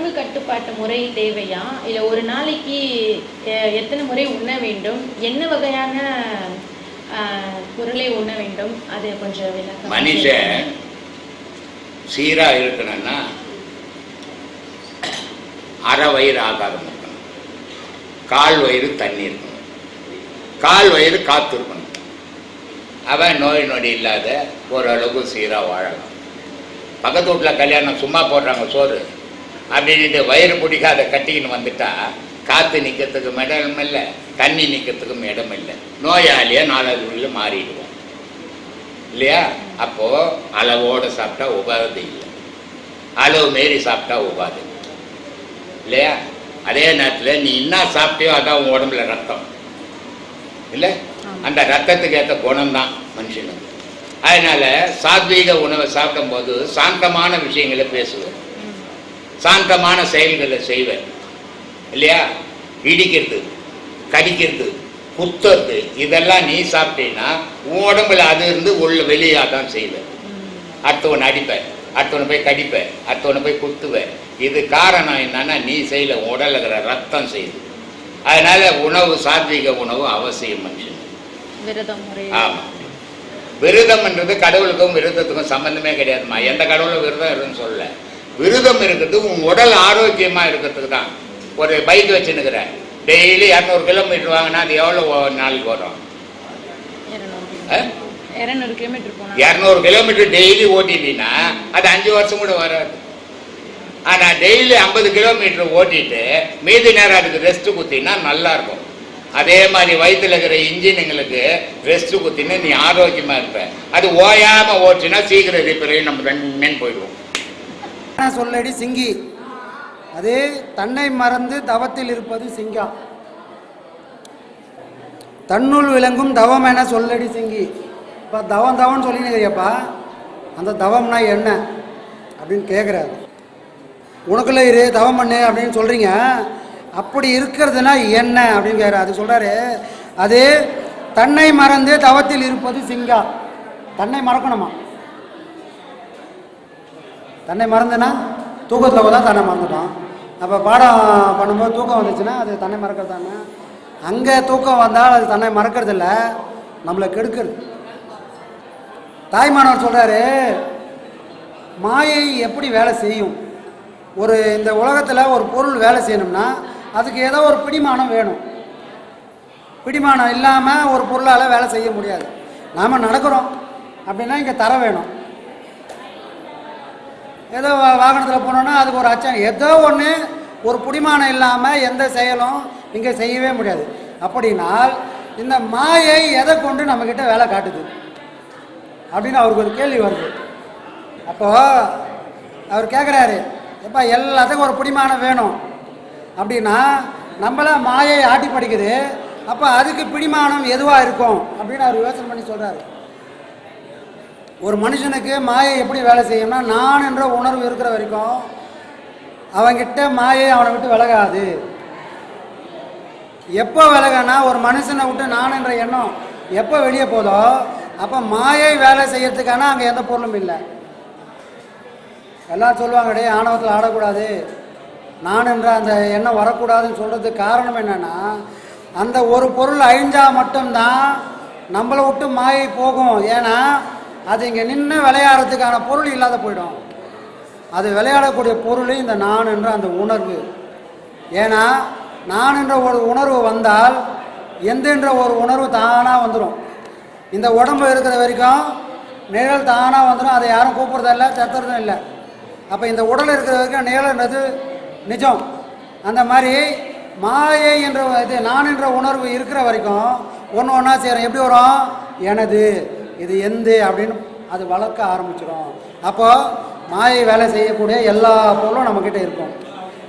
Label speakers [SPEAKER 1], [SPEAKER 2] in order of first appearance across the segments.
[SPEAKER 1] உணவு கட்டுப்பாட்டு முறை தேவையா? இல்லை ஒரு நாளைக்கு எத்தனை முறை உண்ண வேண்டும்? என்ன வகையான பொருளை உண்ண வேண்டும்? அது கொஞ்சம் விளக்கமா
[SPEAKER 2] மனுஷன். சீராக இருக்கணும்னா அரை வயிறு ஆகாரம் இருக்கணும். கால் வயிறு தண்ணி இருக்கணும். கால் வயிறு காத்து இருக்கணும். அவன் நோய் நொடி இல்லாத ஓரளவுக்கு சீராக வாழலாம் பக்கத்து வீட்டில் கல்யாணம் சும்மா போடுறாங்க சோறு. அப்படின்ட்டு வயிறு பிடிக்காத கட்டிக்கின்னு வந்துட்டா காற்று நிற்கிறதுக்கும் இடம் இல்லை தண்ணி நிற்கிறதுக்கும் இடம் இல்லை. நோயாளியாக நாலாவது மாறிடுவோம். இல்லையா? அப்போ அளவோடு சாப்பிட்டா உபாதை இல்லை. அளவு மீறி சாப்பிட்டா உபாதை இல்லையா? அதே நேரத்தில் நீ என்ன சாப்பிட்டியோ அதான் உன் உடம்புல ரத்தம். இல்லை. அந்த ரத்தத்துக்கு ஏற்ற குணம்தான் மனுஷனுக்கு. அதனால சாத்வீக உணவை சாப்பிடும்போது சாந்தமான விஷயங்களை பேசுவேன். சாந்தமான செயல்களை செய்வேன். இல்லையா? இடிக்கிறது கடிக்கிறது குத்துறது இதெல்லாம் நீ சாப்பிட்டீங்கன்னா உன் உடம்புல அது இருந்து உள்ள வெளியாக தான் செய்வேன். அடுத்தவனை அடிப்பேன் அடுத்தவனை போய் கடிப்பேன் அடுத்தவனை போய் குத்துவேன். இது காரணம் என்னன்னா நீ செய்யல உன் உடல்ல இருக்கிற ரத்தம் செய்யுது. அதனால உணவு சாத்வீக உணவு அவசியம் மனுஷன்.
[SPEAKER 1] விரதம் முறை.
[SPEAKER 2] ஆமா. விரதம்ன்றது கடவுளுக்கும் விரதத்துக்கும் சம்பந்தமே கிடையாதும்மா. எந்த கடவுளும் விரதம் இருக்குன்னு சொல்லல. விரதம் இருக்கிறது உன் உடல் ஆரோக்கியமா இருக்கிறதுக்கு தான். ஒரு பைக் வச்சுன்னுக்கிற. டெய்லி இரநூறு கிலோமீட்டர் வாங்கினா அது எவ்வளோ நாளைக்கு வரும்
[SPEAKER 1] இருநூறு. கிலோமீட்டர்
[SPEAKER 2] டெய்லி ஓட்டிட்டீங்கன்னா அது அஞ்சு வருஷம் கூட வராது. ஆனால் டெய்லி ஐம்பது கிலோமீட்டர் ஓட்டிட்டு மீதி நேரம் அதுக்கு ரெஸ்ட் குத்தினா நல்லா இருக்கும். அதே மாதிரி வயிற்றுல இருக்கிற இன்ஜினுங்களுக்கு ரெஸ்ட் குத்தினா நீ ஆரோக்கியமா இருப்ப. அது ஓயாம ஓட்டுனா சீக்கிரம் ரிப்பேர் நம்ம ரெண்டு போயிடுவோம்.
[SPEAKER 3] சொல்லடி சிங்கி. அது தன்னை மறந்து தவத்தில் இருப்பது சிங்கா தன்னுள் விளங்கும் தவம் என சொல்லடி சிங்கி. இப்போ தவம் தவம்னு சொல்லினுக்கிறியப்பா அந்த தவம்னா என்ன அப்படின்னு கேட்குறாரு உனக்குள்ள இரு தவம் பண்ணு அப்படின்னு சொல்கிறீங்க அப்படி இருக்கிறதுனா என்ன அப்படின்னு கேட்குறாரு அது சொல்கிறாரு அது தன்னை மறந்து தவத்தில் இருப்பது சிங்கா தன்னை மறக்கணுமா? தன்னை மறந்துன்னா தூக்கத்தில் தான் தன்னை மறந்துட்டோம். அப்போ பாடம் பண்ணும்போது தூக்கம் வந்துச்சுன்னா அது தன்னை மறக்கிறது தானே. அங்கே தூக்கம் வந்தால் அது தன்னை மறக்கிறது இல்லை நம்மளை கெடுக்கிறது. தாய்மானவர் சொல்கிறாரு மாயை எப்படி வேலை செய்யும்? ஒரு இந்த உலகத்தில் ஒரு பொருள் வேலை செய்யணும்னா அதுக்கு ஏதோ ஒரு பிடிமானம் வேணும். பிடிமானம் இல்லாமல் ஒரு பொருளால் வேலை செய்ய முடியாது. நாம் நடக்கிறோம் அப்படின்னா இங்கே தர வேணும். ஏதோ வாகனத்தில் போனோன்னா அதுக்கு ஒரு அச்சம். ஏதோ ஒன்று ஒரு பிடிமானம் இல்லாமல் எந்த செயலும் இங்கே செய்யவே முடியாது. அப்படின்னால் இந்த மாயை எதை கொண்டு நம்மக்கிட்ட வேலை காட்டுது? அப்படின்னு அவருக்கு ஒரு கேள்வி வருது. அப்போது அவர் கேட்குறாரு எப்போ எல்லாத்துக்கும் ஒரு பிடிமானம் வேணும். அப்படின்னா நம்மள மாயை ஆட்டி படிக்குது அப்போ அதுக்கு பிடிமானம் எதுவாக இருக்கும்? அப்படின்னு அவர் யோசனை பண்ணி சொல்கிறாரு ஒரு மனுஷனுக்கு மாயை எப்படி வேலை செய்யும்னா நான் என்ற உணர்வு இருக்கிற வரைக்கும் அவங்கிட்ட மாயை அவனை விட்டு விலகாது. எப்போ விலகனா ஒரு மனுஷனை விட்டு நான் என்ற எண்ணம் எப்போ வெளியே போதோ அப்போ மாயை வேலை செய்யறதுக்கான அங்கே எந்த பொருளும் இல்லை. எல்லாம் சொல்லுவாங்க டே ஆணவத்தில் ஆடக்கூடாது. நான் என்ற அந்த எண்ணம் வரக்கூடாதுன்னு சொல்கிறதுக்கு காரணம் என்னென்னா அந்த ஒரு பொருள் அழிஞ்சால் மட்டும்தான் நம்மளை விட்டு மாயை போகும். ஏன்னா அது இங்கே நின்று விளையாடுறதுக்கான பொருள் இல்லாத போயிடும். அது விளையாடக்கூடிய பொருள் இந்த நான் என்ற அந்த உணர்வு. ஏன்னா நான் என்ற ஒரு உணர்வு வந்தால் எந்தென்ற ஒரு உணர்வு தானாக வந்துடும் இந்த உடம்பு இருக்கிற வரைக்கும் நிழல் தானாக வந்துடும் அதை யாரும் கூப்பிட்றதில்ல தத்துறதும் இல்லை. அப்போ இந்த உடல் இருக்கிற வரைக்கும் நிழல்ன்றது நிஜம். அந்த மாதிரி மாயை என்ற இது நான் என்ற உணர்வு இருக்கிற வரைக்கும் ஒன்று ஒன்றா செய்கிறோம் எப்படி வரும்? எனது. இது எந்து அப்படின்னு அது வளர்க்க ஆரம்பிச்சிடும் அப்போது மாயை வேலை செய்யக்கூடிய எல்லா பொருளும் நம்மக்கிட்ட இருக்கும்.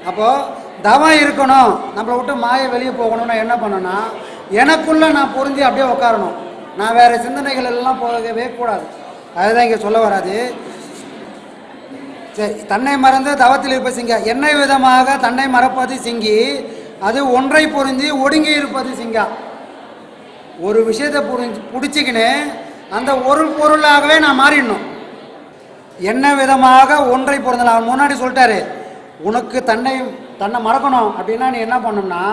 [SPEAKER 3] அப்போது தவம் இருக்கணும். நம்மளை விட்டு மாயை வெளியே போகணும்னா என்ன பண்ணணும்னா எனக்குள்ளே நான் புரிஞ்சு அப்படியே உட்காரணும் நான் வேறு சிந்தனைகள் எல்லாம் போகவே கூடாது. அதுதான் இங்கே சொல்ல வராது. சரி தன்னை மறந்து தவத்தில் இருப்ப சிங்க. என்ன விதமாக தன்னை மறப்பது சிங்கி அது ஒன்றை புரிஞ்சு ஒடுங்கி இருப்பது சிங்கா. ஒரு விஷயத்தை புரிஞ்சு பிடிச்சிக்கின்னு அந்த ஒரு பொருளாகவே நான் மாறிடணும். என்ன விதமாக ஒன்றை பொருந்தலாம் அவர் முன்னாடி சொல்லிட்டாரு உனக்கு தன்னை தன்னை மறக்கணும். அப்படின்னா நீ என்ன பண்ணணும்னா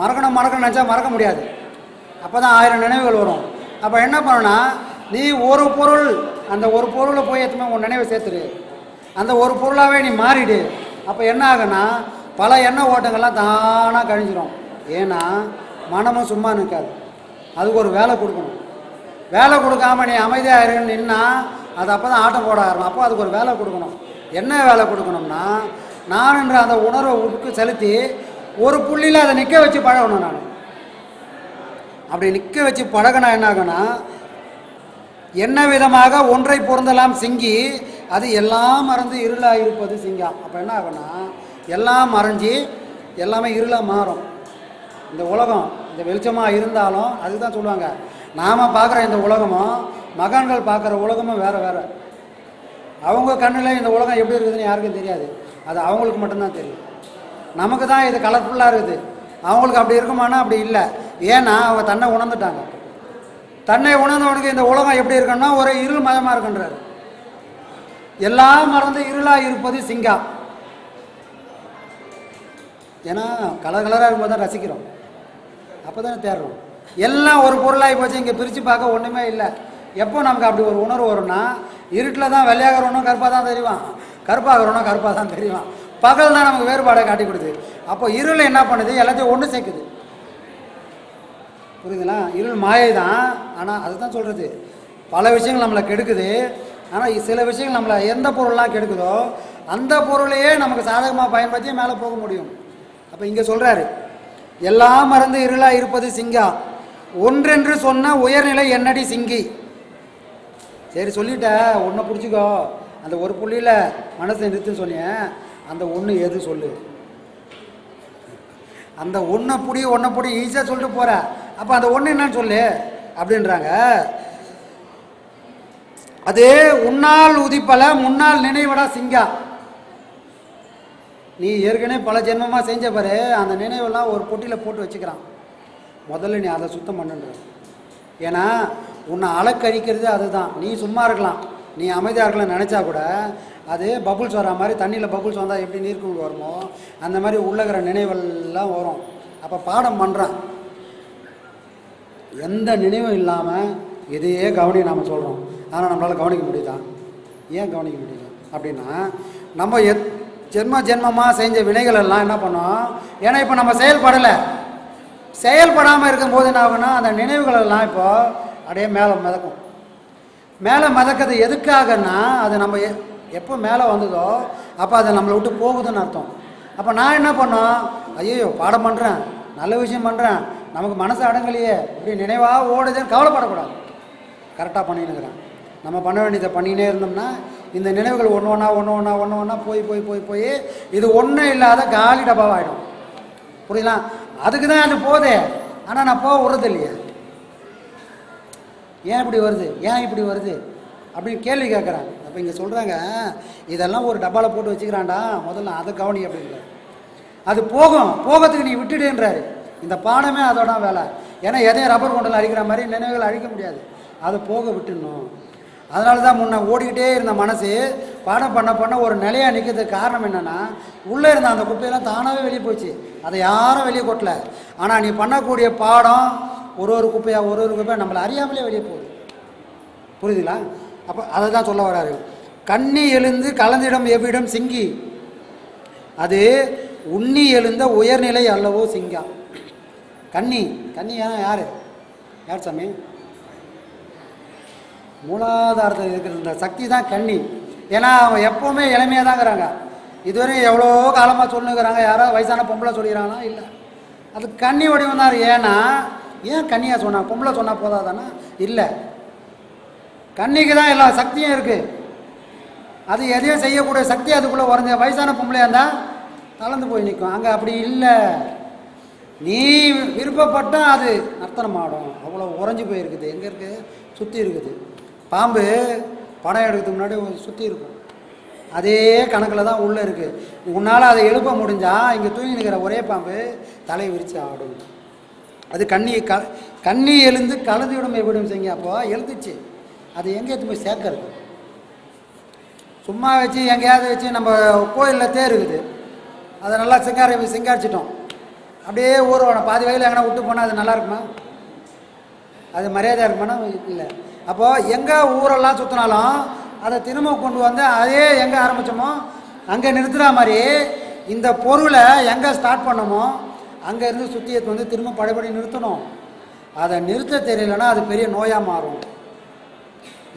[SPEAKER 3] மறக்கணும் மறக்கணும் நினச்சா மறக்க முடியாது. அப்போ தான் ஆயிரம் நினைவுகள் வரும். அப்போ என்ன பண்ணணும்னா நீ ஒரு பொருள் அந்த ஒரு பொருளை போய் எத்தனை உன் நினைவை சேர்த்துரு அந்த ஒரு பொருளாகவே நீ மாறிடு. அப்போ என்ன ஆகுன்னா பல எண்ண ஓட்டங்கள்லாம் தானாக கழிஞ்சிரும். ஏன்னா மனமும் சும்மா நிற்காது. அதுக்கு ஒரு வேலை கொடுக்கணும். வேலை கொடுக்காம நீ அமைதியாக இருன்னு நின்னா அது அப்போ தான் ஆட்டம் போட ஆரம்பம் அப்போ அதுக்கு ஒரு வேலை கொடுக்கணும். என்ன வேலை கொடுக்கணும்னா நான் என்ற அந்த உணர்வை உட்கு செலுத்தி ஒரு புள்ளியில் அதை நிற்க வச்சு பழகணும் நான். அப்படி நிற்க வச்சு பழகினா என்ன ஆகும்னா என்ன விதமாக ஒன்றை பொருந்தலாம் சிங்கி அது எல்லாம் மறந்து இருளாக இருப்பது சிங்கம் அப்போ என்ன ஆகும்னா எல்லாம் மறைஞ்சி எல்லாமே இருளாக மாறும். இந்த உலகம் இந்த வெளிச்சமாக இருந்தாலும் அதுதான் சொல்லுவாங்க. நாம் பார்க்குற இந்த உலகமும் மகான்கள் பார்க்குற உலகமும் வேறு வேறு. அவங்க கண்ணில் இந்த உலகம் எப்படி இருக்குதுன்னு யாருக்கும் தெரியாது. அது அவங்களுக்கு மட்டும்தான் தெரியும். நமக்கு தான் இது கலர்ஃபுல்லாக இருக்குது. அவங்களுக்கு அப்படி இருக்குமானா அப்படி இல்லை. ஏன்னா அவங்க தன்னை உணர்ந்துட்டாங்க. தன்னை உணர்ந்தவனுக்கு இந்த உலகம் எப்படி இருக்குன்னா ஒரு இருள் மயமாக இருக்குன்றார். எல்லாம் மறந்து இருளாக இருப்பது சிங்கா. ஏன்னா கலர் கலராக இருக்கும்போது தான் ரசிக்கிறோம். அப்போ தானே தேடுறோம். எல்லாம் ஒரு பொருளாகி போச்சு. இங்கே பிரித்து பார்க்க ஒன்றுமே இல்லை. எப்போ நமக்கு அப்படி ஒரு உணர்வு வரும்னா இருட்டில் தான் வெள்ளையாகிறவனும் கருப்பாக தான் தெரியும் கருப்பாகிறவனும் கருப்பாக தான் தெரியும் பகல் தான் நமக்கு வேறுபாடை காட்டி கொடுது அப்போ இருள் என்ன பண்ணுது? எல்லாத்தையும் ஒன்று சேர்க்குது. புரியுதுங்களா? இருள் மாயை தான். ஆனால் அதுதான் சொல்கிறது பல விஷயங்கள் நம்மளை கெடுக்குது. ஆனால் சில விஷயங்கள் நம்மளை எந்த பொருள்லாம் கெடுக்குதோ அந்த பொருளையே நமக்கு சாதகமாக பயன்படுத்தி மேலே போக முடியும். அப்போ இங்கே சொல்கிறாரு எல்லாம் மறந்து இருளாக இருப்பது சிங்கா? ஒன்றென்று சொன்ன உயர்நிலை என்னடி சிங்கி. சரி சொல்லிட்ட. ஒன்றை பிடிச்சிக்கோ. அந்த ஒரு புள்ளியில் மனசை நிறுத்துன்னு சொன்னேன் அந்த ஒன்று எது சொல்லு. அந்த ஒன்றை புடி ஒன்றை புடி ஈஸியாக சொல்லிட்டு போகிற அப்போ அந்த ஒன்று என்னன்னு சொல்லு. அப்படின்றாங்க. அது உன்னால் உதிப்பல முன்னால் நினைவடா சிங்கா. நீ ஏற்கனவே பல ஜென்மமாக செஞ்ச பாரு. அந்த நினைவெல்லாம் ஒரு பொட்டியில் போட்டு வச்சுக்கிறான். முதல்ல நீ அதை சுத்தம் பண்ணுன்ற. ஏன்னா உன்னை அலக்கழிக்கிறது அதுதான். நீ சும்மா இருக்கலாம். நீ அமைதியாக இருக்கலாம் நினச்சா கூட அது பபுள்ஸ் வர மாதிரி தண்ணியில் பபுள்ஸ் வந்தால் எப்படி நீர்க்குள் வருமோ அந்த மாதிரி உள்ளகிற நினைவெல்லாம் வரும். அப்போ பாடம் பண்ணுறான் எந்த நினைவும் இல்லாமல் இதையே கவனி நாம் சொல்கிறோம் ஆனால் நம்மளால் கவனிக்க முடியுதா? ஏன் கவனிக்க முடியல அப்படின்னா நம்ம எத் ஜென்ம ஜென்மமாக செஞ்ச வினைகள் எல்லாம் என்ன பண்ணோம்? ஏன்னா இப்போ நம்ம செயல்படலை. செயல்படாமல் இருக்கும்போது என்ன ஆகுன்னா அந்த நினைவுகள் எல்லாம் அப்படியே மேலே மிதக்கும். மேலே மிதக்கிறது எதுக்காகன்னா அது நம்ம எப்போ மேலே வந்ததோ அப்போ அதை நம்மளை விட்டு போகுதுன்னு அர்த்தம். அப்போ நான் என்ன பண்ணோம்? ஐயோ பாடம் பண்ணுறேன் நல்ல விஷயம் பண்ணுறேன் நமக்கு மனசு அடங்கலையே இப்படி நினைவாக ஓடுதுன்னு கவலைப்படக்கூடாது. கரெக்டாக பண்ணினுக்கிறேன் நம்ம பண்ண வேண்டியதை பண்ணினே இருந்தோம்னா இந்த நினைவுகள் ஒன்று ஒன்றா ஒன்று ஒன்றா ஒன்று ஒன்றா போய் போய் போய் போய் இது ஒன்றும் இல்லாத காலி டப்பாவாகிடும் புரியுங்களா அதுக்கு தான் அது போதே. ஆனால் நான் போக விடுறது இல்லையா ஏன் இப்படி வருது? ஏன் இப்படி வருது? அப்படின்னு கேள்வி கேட்குறான். அப்போ இங்கே சொல்கிறாங்க இதெல்லாம் ஒரு டப்பாவில் போட்டு வச்சுக்கிறான்டா. முதல்ல அதை கவனி அப்படின்ற அது போகும். போகிறதுக்கு நீ விட்டுடுன்றாரு. இந்த பானமே அதோட வேலை. ஏன்னா எதையும் ரப்பர் கொண்டில் அழிக்கிற மாதிரி நினைவுகள் அழிக்க முடியாது. அதை போக விட்டுடணும். அதனால தான் முன்ன ஓடிக்கிட்டே இருந்த மனசு பாடம் பண்ண பண்ண ஒரு நிலையாக நிற்கிறதுக்கு காரணம் என்னென்னா உள்ளே இருந்த அந்த குப்பையெல்லாம் தானாகவே வெளியே போச்சு அதை யாரும் வெளியே கொட்டல. ஆனால் நீ பண்ணக்கூடிய பாடம் ஒரு ஒரு குப்பையாக ஒரு ஒரு குப்பையாக நம்மளை அறியாமலே வெளியே போகுது. புரியுதுங்களா? அப்போ அதை தான் சொல்ல வராரு. கண்ணி எழுந்து கலந்திடம் எவ்விடம் சிங்கி. அது உண்ணி எழுந்த உயர்நிலை அல்லவோ சிங்கா கண்ணி. கண்ணி ஏன் யார்? யார் சாமி? மூலாதாரத்தில் இருக்கிற இந்த சக்தி தான் கன்னி ஏன்னா அவங்க எப்போவுமே இளமையாக தாங்கிறாங்க இதுவரை எவ்வளோ காலமாக சொல்லுங்கிறாங்க யாராவது வயசான பொம்பளை சொல்லிக்கிறாங்களா? இல்லை. அது கன்னி வடிவம் தான் ஏன்னா ஏன் கன்னியாக சொன்னா? பொம்பளை சொன்னால் போதாதானா? இல்லை. கன்னிக்கு தான் எல்லா சக்தியும் இருக்குது அது எதையும் செய்யக்கூடிய சக்தி அதுக்குள்ளே உறைஞ்ச வயசான பொம்பளையாக இருந்தால் தளர்ந்து போய் நிற்கும் அங்கே அப்படி இல்லை. நீ விருப்பப்பட்டால் அது நர்த்தனம் ஆடும் அவ்வளோ உறைஞ்சி போயிருக்குது. எங்கே இருக்குது சுற்றி இருக்குது. பாம்பு படம் எடுக்கிறதுக்கு முன்னாடி சுற்றி இருக்கும். அதே கணக்கில் தான் உள்ளே இருக்குது உன்னால் அதை எழுப்ப முடிஞ்சால் இங்கே தூங்கி நிற்கிற ஒரே பாம்பு தலை விரித்து ஆடும். அது கண்ணி க கண்ணி எழுந்து கலந்துவிடும் எப்படியும் செய்யுங்க அப்போ எழுந்துச்சு. அது எங்கே எடுத்து போய் சேர்க்கறது? சும்மா வச்சு எங்கேயாவது வச்சு நம்ம கோயிலில் தேர் இருக்குது. அதை நல்லா சிங்காரி சிங்காரிச்சிட்டோம். அப்படியே ஊர்வலம் பாதி வயலில் எங்கன்னா விட்டு போனால் அது நல்லா இருக்குமா? அது மரியாதையாக இருக்குமானா இல்லை. அப்போது எங்கே ஊரெல்லாம் சுற்றினாலும் அதை திரும்ப கொண்டு வந்து அதே எங்கே ஆரம்பித்தோமோ அங்கே நிறுத்துகிற மாதிரி இந்த பொருளை எங்கே ஸ்டார்ட் பண்ணோமோ அங்கே இருந்து சுற்றியத்தை வந்து திரும்ப படைப்படி நிறுத்தணும். அதை நிறுத்த தெரியலன்னா அது பெரிய நோயாக மாறும்.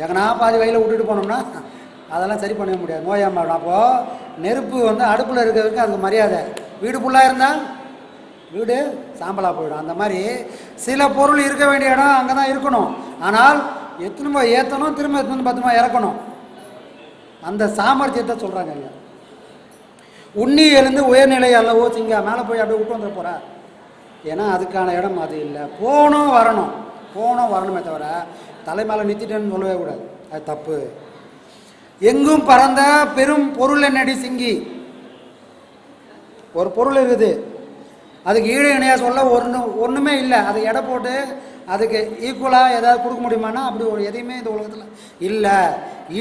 [SPEAKER 3] எங்கன்னா பாதி வயலில் விட்டுட்டு போனோம்னா அதெல்லாம் சரி பண்ண முடியாது நோயாக மாறும். அப்போது நெருப்பு வந்து அடுப்பில் இருக்கிறதுக்கு அதுக்கு மரியாதை. வீடு ஃபுல்லாக இருந்தால் வீடு சாம்பலாக போயிடும். அந்த மாதிரி சில பொருள் இருக்க வேண்டிய இடம் அங்கே தான் இருக்கணும். ஆனால் எத்தனை ஏற்றணும் திரும்ப எத்தனை பத்திரமா இறக்கணும். அந்த சாமர்த்தியத்தை சொல்கிறாங்க ஐயா. உன்னியிலேருந்து உயர்நிலை அல்லவோ சிங்கா மேலே போய் அப்படியே விட்டு வந்துட போகிற ஏன்னா அதுக்கான இடம் அது இல்லை. போகணும் வரணும். போகணும் வரணுமே தவிர தலை மேலே நிறுத்திட்டேன்னு சொல்லவே கூடாது. அது தப்பு. எங்கும் பறந்த பெரும் பொருள் என்னடி சிங்கி? ஒரு பொருள் இருக்குது. அதுக்கு ஈடு இணையாக சொல்ல ஒன்று ஒன்றுமே இல்லை. அது எடை போட்டு அதுக்கு ஈக்குவலாக ஏதாவது கொடுக்க முடியுமானா அப்படி ஒரு எதையுமே இந்த உலகத்தில் இல்லை.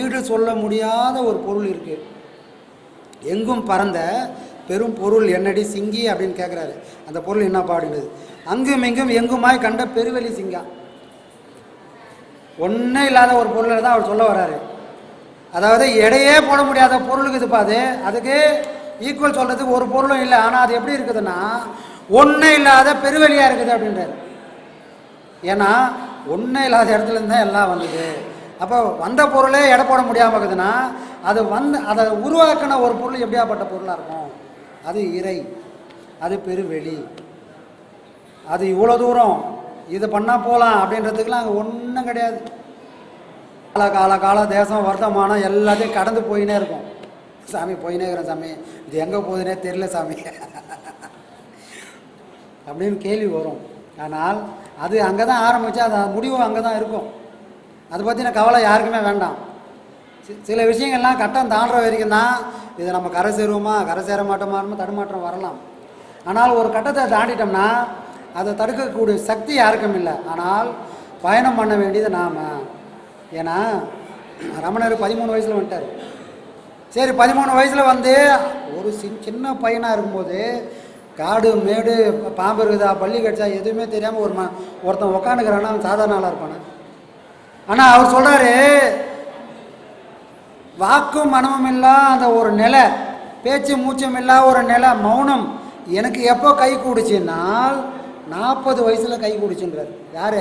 [SPEAKER 3] ஈடு சொல்ல முடியாத ஒரு பொருள் இருக்குது எங்கும் பறந்த பெரும் பொருள் என்னடி சிங்கி அப்படின்னு கேட்குறாரு அந்த பொருள் என்ன பாடுகிறது அங்கும் இங்கும் எங்குமாய் கண்ட பெருவெளி சிங்கா. ஒன்றே இல்லாத ஒரு பொருளை தான் அவர் சொல்ல வர்றாரு. அதாவது எடையே போட முடியாத பொருளுக்கு இது அது. அதுக்கு ஈக்குவல் சொல்கிறதுக்கு ஒரு பொருளும் இல்லை. ஆனால் அது எப்படி இருக்குதுன்னா ஒன்றே இல்லாத பெருவெளியாக இருக்குது அப்படின்றாரு. ஏன்னா ஒன்றும் இல்லாத இடத்துலேருந்து தான் எல்லாம் வந்தது. அப்போ வந்த பொருளே எடை போட முடியாமல் இருக்குதுன்னா அது வந்து அதை உருவாக்கின ஒரு பொருள் எப்படியாப்பட்ட பொருளாக இருக்கும்? அது இறை. அது பெருவெளி. அது இவ்வளோ தூரம் இது பண்ணால் போகலாம் அப்படின்றதுக்கெலாம் அங்கே ஒன்றும் கிடையாது. கால கால கால தேசம் வர்த்தமானம் எல்லாத்தையும் கடந்து போயினே இருக்கும். சாமி போயினே இருக்கிறேன் சாமி. இது எங்கே போகுதுன்னே தெரியல சாமி. அப்படின்னு கேள்வி வரும். ஆனால் அது அங்கே தான் ஆரம்பித்து அது முடிவும் அங்கே தான் இருக்கும். அதை பற்றின கவலை யாருக்குமே வேண்டாம். சி- சில விஷயங்கள்லாம் கட்டம் தாண்டுற வரைக்கும் தான் இதை நம்ம கரை சேருவோமா கரை சேர மாட்டோமான்னு தடுமாற்றம் வரலாம். ஆனால் ஒரு கட்டத்தை தாண்டிட்டோம்னா அதை தடுக்கக்கூடிய சக்தி யாருக்கும் இல்லை. ஆனால் பயணம் பண்ண வேண்டியது நாம். ஏன்னா ரமணர் பதிமூணு வயசில் வந்துட்டார். சரி பதிமூணு வயசில் வந்து ஒரு சி சின்ன பையனாக இருக்கும்போது காடு மேடு பாம்பு இருக்குதா பள்ளி கடிச்சா எதுவுமே தெரியாமல் ஒரு ம ஒருத்தன் உக்காந்துக்கிறான்னா அவன் சாதாரண ஆளாக இருப்பானே? ஆனால் அவர் சொல்கிறாரு வாக்கும் மனமும் இல்லா அந்த ஒரு நிலை பேச்சு மூச்சும் இல்லா ஒரு நிலை மௌனம். எனக்கு எப்போ கை கூடுச்சுன்னால் நாற்பது வயசில் கை கூடுச்சுன்றார். யார்?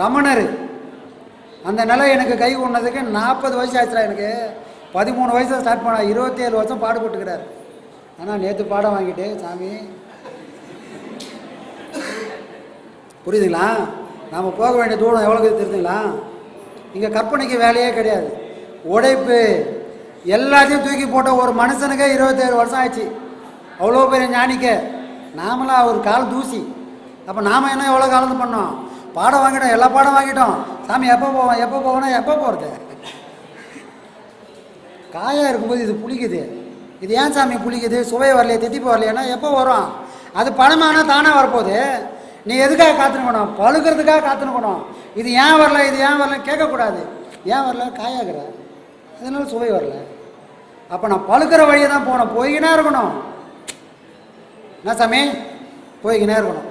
[SPEAKER 3] ரமணர். அந்த நிலை எனக்கு கை கொண்டதுக்கு நாற்பது வயசு ஆச்சுடா எனக்கு. பதிமூணு வயசில் ஸ்டார்ட் பண்ண இருபத்தேழு வருஷம் பாடுபட்டுக்கிறார். ஆனால் நேற்று பாடம் வாங்கிட்டு சாமி. புரியுதுங்களா? நாம் போக வேண்டிய தூரம் எவ்வளோ தெரியுதுங்களா? இங்கே கற்பனைக்கு வேலையே கிடையாது. உடைப்பு எல்லாத்தையும் தூக்கி போட்ட ஒரு மனுஷனுக்கே இருபத்தேழு வருஷம் ஆச்சு அவ்வளோ பெரிய ஞானிக்க. நாமளாக ஒரு கால் தூசி. அப்போ நாம் என்ன எவ்வளோ காலம் பண்ணோம்? பாடம் வாங்கிட்டோம் எல்லா பாடம் வாங்கிட்டோம். சாமி எப்போ போவோம் எப்போ போவோம்னா எப்போ போகிறது காயாக இருக்கும்போது இது புளிக்குது. இது ஏன் சாமி புளிக்குது? சுவை வரலையே தித்திப்பு வரலையானா எப்போ வரும்? அது பணமானா தானாக வரப்போகுது. நீ எதுக்காக காத்துனுக்கணும்? பழுக்கிறதுக்காக காத்துனுக்கணும். இது ஏன் வரல இது ஏன் வரல கேட்கக்கூடாது. ஏன் வரல? காயாகிற. அதனால சுவை வரல. அப்போ நான் பழுக்கிற வழியை தான் போகணும். போய்கினே இருக்கணும். என்ன சாமி? போய்கினே இருக்கணும்.